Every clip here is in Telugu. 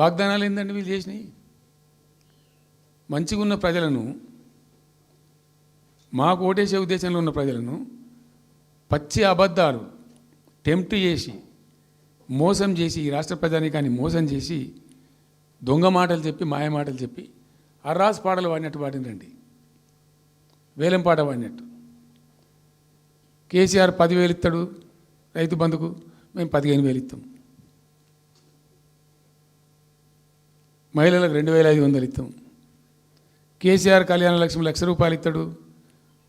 వాగ్దానాలు ఏందండి వీళ్ళు చేసినాయి మంచిగా ఉన్న ప్రజలను మాకు ఓటేసే ఉద్దేశంలో ఉన్న ప్రజలను పచ్చి అబద్ధాలు టెంప్ట్ చేసి మోసం చేసి ఈ రాష్ట్ర ప్రజానికాన్ని మోసం చేసి దొంగ మాటలు చెప్పి మాయ మాటలు చెప్పి అర్రాస్ పాటలు వాడినట్టు వాడినండి వేలం పాట వాడినట్టు. కేసీఆర్ పదివేలు ఇస్తాడు రైతు బంధుకు మేము పదిహేను వేలు ఇస్తాం మహిళలకు రెండు వేల ఐదు వందలు ఇస్తాం. కేసీఆర్ కళ్యాణ లక్ష్మి లక్ష రూపాయలు ఇస్తాడు.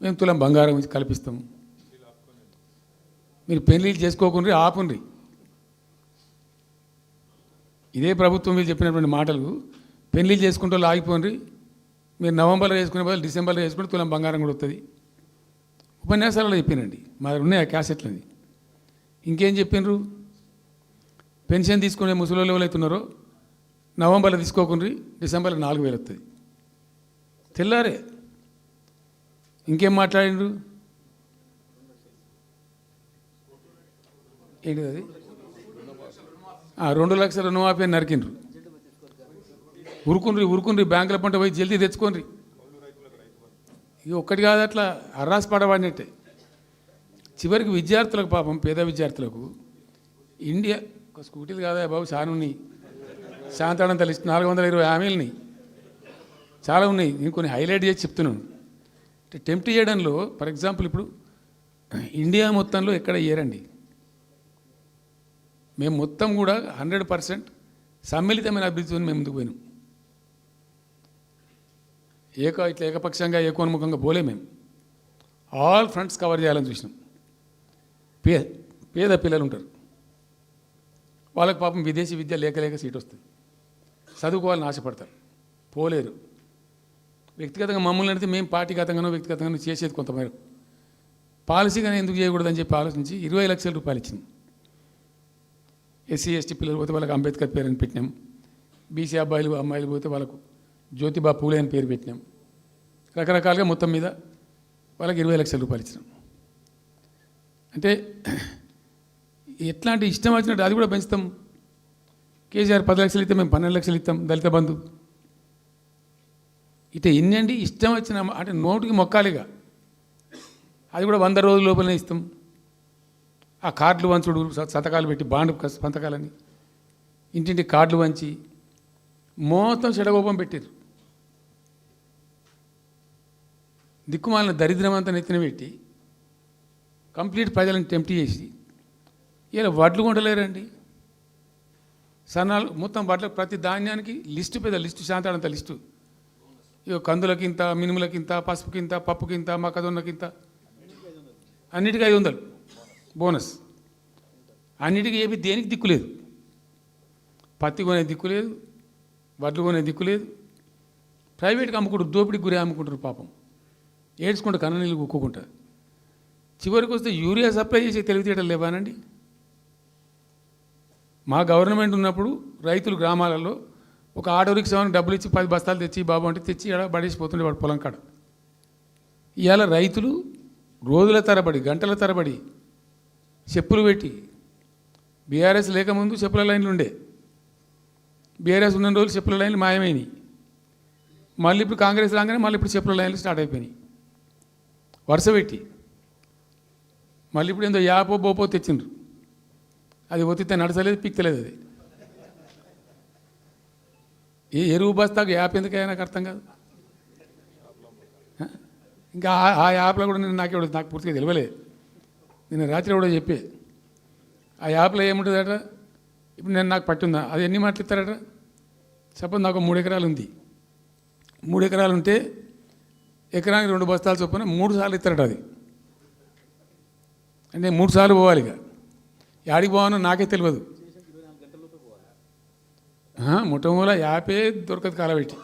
మేము తులం బంగారం కల్పిస్తాం. మీరు పెళ్ళిళ్ళు చేసుకోకుండా ఆపుండ్రి. ఇదే ప్రభుత్వం మీరు చెప్పినటువంటి మాటలు పెళ్ళిళ్ళు చేసుకుంటూ ఆగిపోండి మీరు నవంబర్లో చేసుకునే బదులు డిసెంబర్లో చేసుకుంటే తులం బంగారం కూడా వస్తుంది ఉపన్యాసాలలో చెప్పినండి. మా దగ్గర ఉన్నాయి ఆ క్యాసెట్లని ఇంకేం చెప్పిండ్రు పెన్షన్ తీసుకునే ముసలి వాళ్ళు ఉన్నారో నవంబర్లో తీసుకోకుండ్రి డిసెంబర్లో నాలుగు వేలు వస్తుంది తెల్లారే. ఇంకేం మాట్లాడిండ్రు? ఏంటిది అది? ఆ, రెండు లక్షల రుణమాఫీ అని నరికిండ్రు. ఉరుకుండ్రి ఉరుకుండ్రి బ్యాంకుల పంట పోయి జల్దీ తెచ్చుకోండి ఇది ఒక్కటి కాదు అట్లా అర్రాస్ పడబడినట్టే చివరికి విద్యార్థులకు పాపం పేద విద్యార్థులకు. ఇండియా ఒక స్కూటీలు కాదా బాబు సానుని. ఉన్నాయి శాంతాడంత లిస్ట్ నాలుగు వందల ఇరవై హామీలని. చాలా ఉన్నాయి. నేను కొన్ని హైలైట్ చేసి చెప్తున్నాను. అంటే టెంప్ట్ చేయడంలో ఫర్ ఎగ్జాంపుల్ ఇప్పుడు ఇండియా మొత్తంలో ఎక్కడ ఏరండి? మేము మొత్తం కూడా హండ్రెడ్ పర్సెంట్ సమ్మిళితమైన అభివృద్ధితో మేము ముందుకు పోయినాం. ఏక ఇట్లా ఏకపక్షంగా ఏకోన్ముఖంగా పోలే మేము. ఆల్ ఫ్రంట్స్ కవర్ చేయాలని చూసినాం. పే పేద పిల్లలు ఉంటారు. వాళ్ళకి పాపం విదేశీ విద్య లేక లేక సీట్ వస్తుంది. చదువుకోవాలని ఆశపడతారు. పోలేరు. వ్యక్తిగతంగా మమ్మల్ని అడిగితే మేము పార్టీగతంగానో వ్యక్తిగతంగానో చేసేది కొంతమేరకు. పాలసీగానే ఎందుకు చేయకూడదని చెప్పి ఆలోచించి ఇరవై లక్షల రూపాయలు ఇచ్చింది. ఎస్సీ ఎస్టీ పిల్లలు పోతే వాళ్ళకి అంబేద్కర్ పేరు అని పెట్టినాం. బీసీ అబ్బాయిలు అమ్మాయిలు పోతే వాళ్ళకు జ్యోతిబా పూలే అని పేరు పెట్టినాం. రకరకాలుగా మొత్తం మీద వాళ్ళకి ఇరవై లక్షల రూపాయలు ఇచ్చినాం. అంటే ఎట్లాంటి ఇష్టం వచ్చినట్టు అది కూడా పెంచుతాం. కేసీఆర్ పది లక్షలు ఇస్తాం మేము పన్నెండు లక్షలు ఇస్తాం దళిత బంధు. ఇట ఎన్ని అండి ఇష్టం వచ్చిన అంటే నోటికి మొక్కాలిగా. అది కూడా వంద రోజుల లోపలనే ఇస్తాం. ఆ కార్డులు వంచుడు సంతకాలు పెట్టి బాండ్ సంతకాలని. ఇంటింటి కార్డులు వంచి మొత్తం చెడగోపం పెట్టారు దిక్కుమాలిన దరిద్రం అంతా నెత్తిన పెట్టి కంప్లీట్ ప్రజలను టెంప్ట్ చేసి ఇలా వడ్లు కొంటలేరండి. సన్నాలు మొత్తం బట్టలకు ప్రతి ధాన్యానికి లిస్టు పెద్ద లిస్టు శాంతాడంత లిస్టు. ఇక కందులకింత మినుములకింత పసుపుకింత పప్పుకింత మక్కదొన్నకింత అన్నిటికీ ఐదు వందలు. బోనస్. అన్నిటికీ ఏమి దేనికి దిక్కు లేదు. పత్తి కొనే దిక్కు లేదు వడ్లు కొనే దిక్కు లేదు. ప్రైవేట్గా అమ్ముకుంటారు దోపిడికి గురి అమ్ముకుంటారు పాపం. ఏడ్చుకుంటూ కన్ననీళ్ళు కుక్కుంటారు చివరికి వస్తే యూరియా సప్లై చేసే తెలివితేటలు లేవానండి మా గవర్నమెంట్ ఉన్నప్పుడు రైతులు గ్రామాలలో ఒక ఆటో రిక్షాకి డబ్బులు ఇచ్చి పది బస్తాలు తెచ్చి బాబు అంటే తెచ్చి ఆడ పడేసిపోతుండే వాడు పొలం కాడ. ఇవాళ రైతులు రోజుల తరబడి గంటల తరబడి చెప్పులు పెట్టి బీఆర్ఎస్ లేకముందు చెప్పుల లైన్లు ఉండే. బీఆర్ఎస్ ఉన్న రోజులు చెప్పుల లైన్లు మాయమైనవి మళ్ళీ ఇప్పుడు కాంగ్రెస్ రాగానే మళ్ళీ ఇప్పుడు చెప్పుల లైన్లు స్టార్ట్ అయిపోయినాయి. వరుస పెట్టి. మళ్ళీ ఇప్పుడు ఏందో యాపో బోపో తెచ్చిండ్రు. అది ఒత్తితే నడచలేదు పిక్కలేదు అది. ఏ ఎరువు బస్తాకు యాప్ ఎందుకైనా నాకు అర్థం కాదు? ఇంకా ఆ- యాప్లో కూడా నేను నాకు నాకు పూర్తిగా తెలియలేదు నేను రాత్రి కూడా చెప్పే. ఆ యాప్లో ఏముంటుందట? ఇప్పుడు నేను నాకు పట్టుందా? అది ఎన్ని మాటలు ఇస్తారట? సపోజ్ నాకు మూడు ఎకరాలు ఉంది. మూడు ఎకరాలు ఉంటే ఎకరానికి రెండు బస్తాలు చొప్పున మూడు సార్లు ఇస్తారట అది. అంటే మూడు సార్లు పోవాలి ఇక. యాడికి పోవాలో నాకే తెలియదు. ముట్టమూల యాపే దొరకదు కాలబెట్టి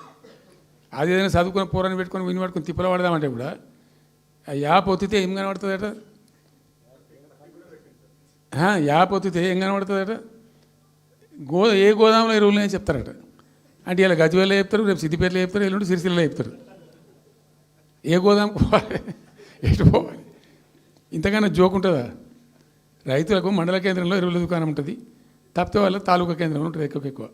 అది ఏదైనా చదువుకుని పోరాన్ని పెట్టుకొని విని పట్టుకొని తిప్పలు పడదామంటే కూడా ఆ యాప్ ఒత్తితే ఏం కనబడుతుందట? ఆ, యాప్ ఒత్తితే ఏం కనబడుతుందట? గో ఏ గోదాంలో ఎరువులు చెప్తారట. అంటే ఇలా గజ్వేల్లో చెప్తారు రేపు సిద్దిపేటలో చెప్తారు ఎల్లుండి సిరిసిల్లలో చెప్తారు. ఏ గోదాం పోవాలి? ఎటు పోవాలి? ఇంతకన్నా జోక్ ఉంటుందా? రైతులకు మండల కేంద్రంలో ఎరువుల దుకాణం ఉంటుంది. తప్పితే వాళ్ళ తాలూకా కేంద్రంలో ఉంటుంది ఎక్కువ ఎక్కువ.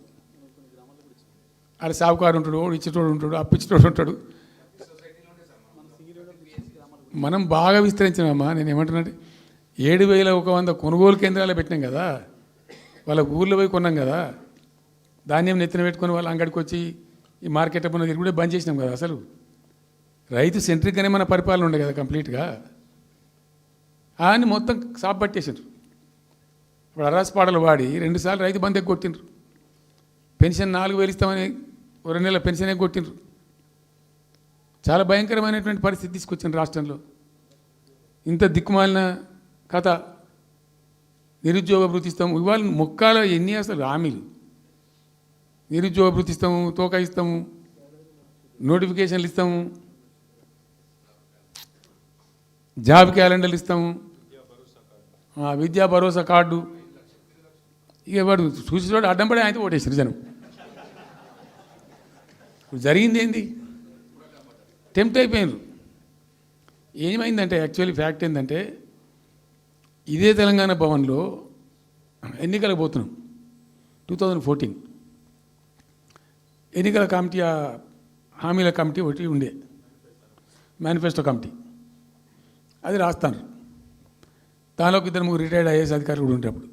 అక్కడ సావుకారు ఉంటాడు ఇచ్చేటోడు ఉంటాడు అప్పించేటోడు ఉంటాడు. మనం బాగా విస్తరించినామా? నేను ఏమంటున్నాను ఏడు వేల ఒక వంద కొనుగోలు కేంద్రాలు పెట్టినాం కదా. వాళ్ళ ఊర్లో పోయి కొన్నాం కదా. ధాన్యం నెత్తిన పెట్టుకొని వాళ్ళ అంగడికి వచ్చి ఈ మార్కెట్ అప్పుడు తిరిగి కూడా బంద్ చేసినాం కదా అసలు. రైతు సెంట్రిక్గానే మన పరిపాలన ఉండే కదా కంప్లీట్గా. అని మొత్తం సాప్ పట్టేసిండ్రు ఇప్పుడు అరాసపాడలు వాడి రెండుసార్లు రైతు బంద్ కొట్టిండ్రు. పెన్షన్ నాలుగు వేలు ఇస్తామని రెండు నెలల పెన్షన్ కొట్టిండ్రు. చాలా భయంకరమైనటువంటి పరిస్థితి తీసుకొచ్చింది రాష్ట్రంలో. ఇంత దిక్కుమాలిన కథ నిరుద్యోగ వృత్తిస్తాము ఇవాళ మొక్కాల ఎన్ని అసలు హామీలు? నిరుద్యోగ వృత్తిస్తాము తోక ఇస్తాము నోటిఫికేషన్లు ఇస్తాము. జాబ్ క్యాలెండర్లు ఇస్తాము విద్యా భరోసా కార్డు. ఇక వాడు చూసేవాడు అడ్డం పడి అయితే ఓటేసారు జనం. ఇప్పుడు జరిగింది ఏంది? టెంప్ట్ అయిపోయినారు ఏమైందంటే యాక్చువల్లీ ఫ్యాక్ట్ ఏంటంటే ఇదే తెలంగాణ భవన్లో ఎన్నికలకు పోతున్నాం. Two thousand fourteen. ఎన్నికల కమిటీ ఆ హామీల కమిటీ ఒకటి ఉండే. Manifesto committee. అది రాస్తాను. దానిలో ఇద్దరు ముగ్గురు రిటైర్డ్ ఐఏఎస్ అధికారులు కూడా ఉంటారు అప్పుడు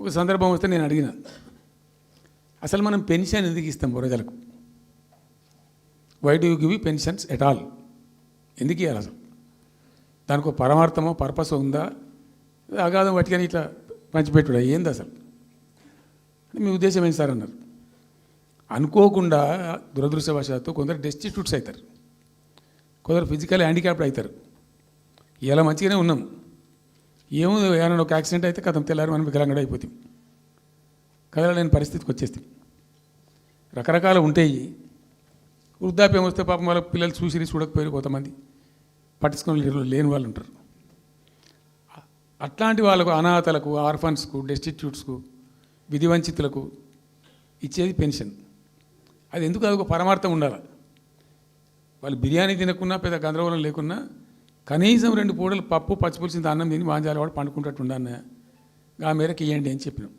ఒక సందర్భం వస్తే నేను అడిగిన అసలు మనం పెన్షన్ ఎందుకు ఇస్తాం ప్రజలకు why do give pensions at all ఎందుకు ఇవ్వాలి అసలు? దానికి ఒక పరమార్థమో పర్పస్ ఉందా? అగాధం పట్టుకొని ఇట్లా పంచిపెట్టుడా? ఏంది అసలు? మీ ఉద్దేశం ఏంటి సార్ అన్నారు. అనుకోకుండా దురదృష్టవశాత్తు కొందరు డెస్టిట్యూట్స్ అవుతారు. కొందరు ఫిజికల్ హ్యాండిక్యాప్డ్ అవుతారు. ఇలా మంచిగానే ఉన్నాం. ఏమో ఏమైనా ఒక యాక్సిడెంట్ అయితే కథం తెల్లారి మనం వికలాంగుడు అయిపోతాం. కదలలేని పరిస్థితికి వచ్చేస్తాం. రకరకాలు ఉంటాయి. వృద్ధాప్యం వస్తే పాపం వాళ్ళ పిల్లలు చూసి చూడకపోయారు కొంతమంది పట్టించుకుని లేని వాళ్ళు ఉంటారు. అట్లాంటి వాళ్ళకు అనాథలకు ఆర్ఫన్స్కు డెస్టిట్యూట్స్కు విధివంచితులకు ఇచ్చేది పెన్షన్. అది ఎందుకు? అది ఒక పరమార్థం ఉండాలి. వాళ్ళు బిర్యానీ తినకున్నా పెద్ద గందరగోళం లేకున్నా కనీసం రెండు పూటలు పప్పు పచ్చిపులిసిన అన్నం తిని వాంజాల వాడు పండుకుంటట్టు ఉండన్న ఆ మేరకు ఇవ్వండి అని చెప్పినాం.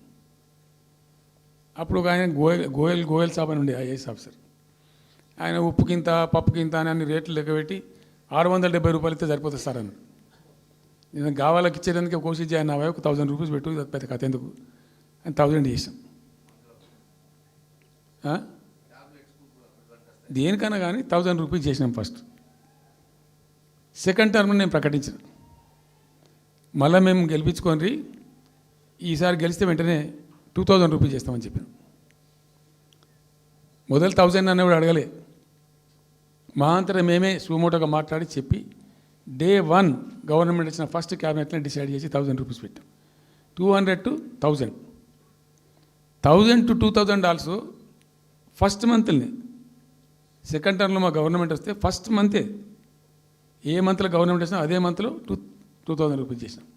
అప్పుడు ఒక ఆయన గోయల్ గోయల్ గోయల్ సాబ్ అని ఉండే ఐఏఎస్ ఆఫీసర్. ఆయన ఉప్పుకింత పప్పుకింత అని అన్ని రేట్లు లెక్కబెట్టి ఆరు వందల డెబ్బై రూపాయలు ఇస్తే సరిపోతుంది సార్ అని నేను గావాలకి ఇచ్చేదానికి కోసి ఆయన నా ఒక థౌసండ్ రూపీస్ పెట్టు పెద్ద కథ ఎందుకు? అని థౌజండ్ చేసాం దేనికన్నా కానీ థౌజండ్ రూపీస్ చేసినాం ఫస్ట్. సెకండ్ టర్మ్ నేను ప్రకటించిన. మళ్ళీ మేము గెలిపించుకొని ఈసారి గెలిస్తే వెంటనే టూ థౌజండ్ రూపీస్ చేస్తామని చెప్పాను. మొదలు థౌజండ్ కూడా అడగలే. మా అంతటా మేమే సుమోటోగా మాట్లాడి చెప్పి డే వన్ గవర్నమెంట్ ఇచ్చిన ఫస్ట్ క్యాబినెట్లో డిసైడ్ చేసి థౌజండ్ రూపీస్ పెట్టాం. Two hundred to thousand. Thousand to two thousand also first మంత్ని second టర్మ్లో మా గవర్నమెంట్ వస్తే ఫస్ట్ మంతే ఏ మంత్లో గవర్నమెంట్ వచ్చినా అదే మంత్లో టూ టూ థౌజండ్ రూపీస్ చేసినాం.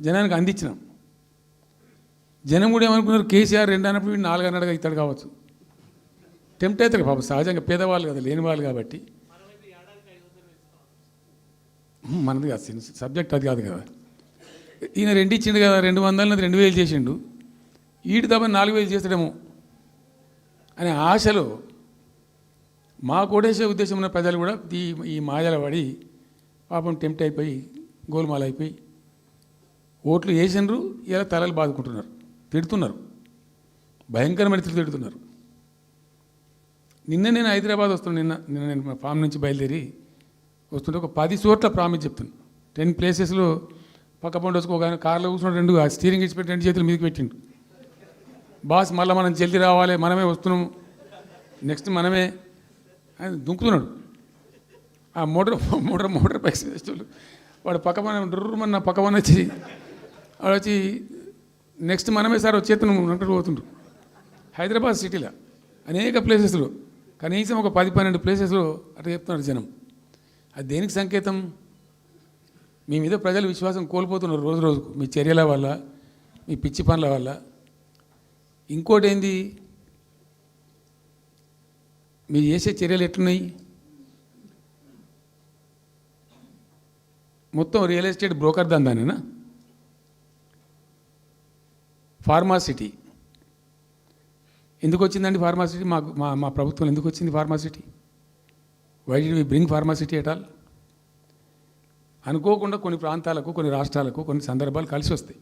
జనానికి అందించినాం. జనం కూడా ఏమనుకున్నారు కేసీఆర్ రెండు అన్నప్పుడు వీడు నాలుగు అన్నట్టుగా ఇస్తాడు కావచ్చు. టెంప్ట్ అవుతారు పాపం. సహజంగా పేదవాళ్ళు కదా లేని వాళ్ళు కాబట్టి. మనది కాదు సిన్- సబ్జెక్ట్ అది కాదు కదా. ఈయన రెండు ఇచ్చిండు కదా రెండు వందలది రెండు వేలు చేసిండు. ఈడు తప్ప నాలుగు వేలు చేస్తాడేమో. అనే ఆశలో మా కోటేసే ఉద్దేశం ఉన్న ప్రజలు కూడా ఈ ఈ మాయల పడి పాపం టెంప్ట్ అయిపోయి గోల్మాల అయిపోయి ఓట్లు వేసినారు ఇలా తలలు బాదుకుంటున్నారు తిడుతున్నారు భయంకరమైన తిట్లు తిడుతున్నారు. నిన్న నేను హైదరాబాద్ వస్తున్నాను నిన్న నిన్న నేను ఫామ్ నుంచి బయలుదేరి వస్తుంటే ఒక పది చోట్ల ప్రామిస్ చెప్తాను. టెన్ ప్లేసెస్లో పక్క పండు వచ్చుకో కార్లో కూర్చున్న రెండు ఆ స్టీరింగ్ ఇచ్చి పెట్టి రెండు చేతులు మీదకి పెట్టిండు. బాస్ మళ్ళీ మనం జల్దీ రావాలి మనమే వస్తున్నాము నెక్స్ట్ మనమే ఆయన దుంకుతున్నాడు. ఆ మోటార్ మోటార్ మోటార్ బైక్స్ వేసేవాళ్ళు వాడు పక్క మన డుర్రమన్న పక్క మన వచ్చి వాడు వచ్చి నెక్స్ట్ మనమే సార్ వచ్చేతను అంటూ పోతుండ్రు. హైదరాబాద్ సిటీలో అనేక ప్లేసెస్లో కనీసం ఒక పది పన్నెండు ప్లేసెస్లో అట్లా చెప్తున్నారు జనం. అది దేనికి సంకేతం? మీ మీద ప్రజలు విశ్వాసం కోల్పోతున్నారు రోజు రోజుకు. మీ చర్యల వల్ల మీ పిచ్చి పనుల వల్ల. ఇంకోటి ఏంది? మీరు చేసే చర్యలు ఎట్లున్నాయి? మొత్తం రియల్ ఎస్టేట్ బ్రోకర్ దందానేనా ఫార్మాసిటీ ఎందుకు వచ్చిందండి ఫార్మాసిటీ మాకు మా మా ప్రభుత్వం ఎందుకు వచ్చింది pharma city why did we bring pharma city at all అనుకోకుండా కొన్ని ప్రాంతాలకు కొన్ని రాష్ట్రాలకు కొన్ని సందర్భాలు కలిసి వస్తాయి.